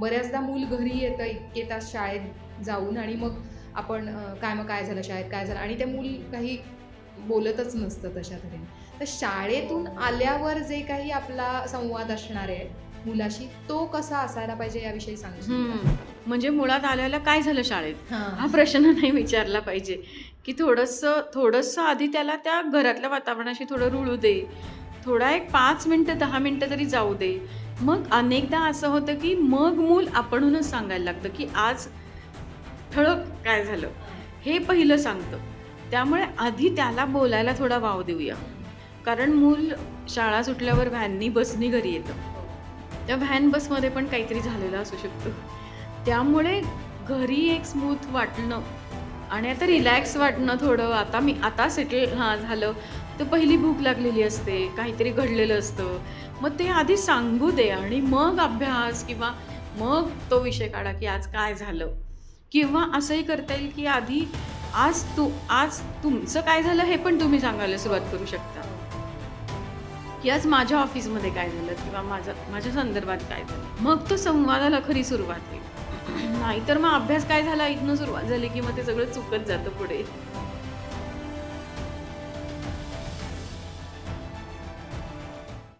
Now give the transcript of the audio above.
बऱ्याचदा मूल घरी येतं इतके तास शाळेत जाऊन आणि मग आपण काय मग काय झालं शाळेत काय झालं आणि ते मूल काही बोलतच नसतं तशा तऱ्हेने तर शाळेतून आल्यावर जे काही आपला संवाद असणार आहे मुलाशी तो कसा असायला पाहिजे याविषयी? हम्म. म्हणजे मुळात आल्याला काय झालं शाळेत हा हां. प्रश्न नाही विचारला पाहिजे की थोडंसं थोडंसं आधी त्याला त्या घरातल्या वातावरणाशी थोडं रुळू दे थोडा एक पाच मिनटं दहा मिनटं तरी जाऊ दे मग अनेकदा असं होतं की मग मूल आपणहूनच सांगायला लागतं की आज ठळक काय झालं? हे पहिलं सांगतं. त्यामुळे आधी त्याला बोलायला थोडा वाव देऊया. कारण मूल शाळा सुटल्यावर व्हॅननी बसनी घरी येतं. त्या व्हॅन बसमध्ये पण काहीतरी झालेलं असू शकतं. त्यामुळे घरी एक स्मूथ वाटणं आणि आता रिलॅक्स वाटणं थोडं. आता मी आता सेटल हां झालं. तर पहिली भूक लागलेली असते. काहीतरी घडलेलं असतं. मग ते आधी सांगू दे आणि मग अभ्यास किंवा मग तो विषय काढा की आज काय झालं. किंवा असंही करता येईल की आधी आज तू आज तुमचं काय झालं हे पण तुम्ही सांगायला सुरुवात करू शकता. की आज माझ्या ऑफिसमध्ये काय झालं किंवा माझं माझ्या संदर्भात काय झालं. मग तो संवादाला खरी सुरुवात होईल. नाहीतर मग अभ्यास काय झाला? इथनं सुरुवात झाली की मग ते सगळं चुकत जातं पुढे.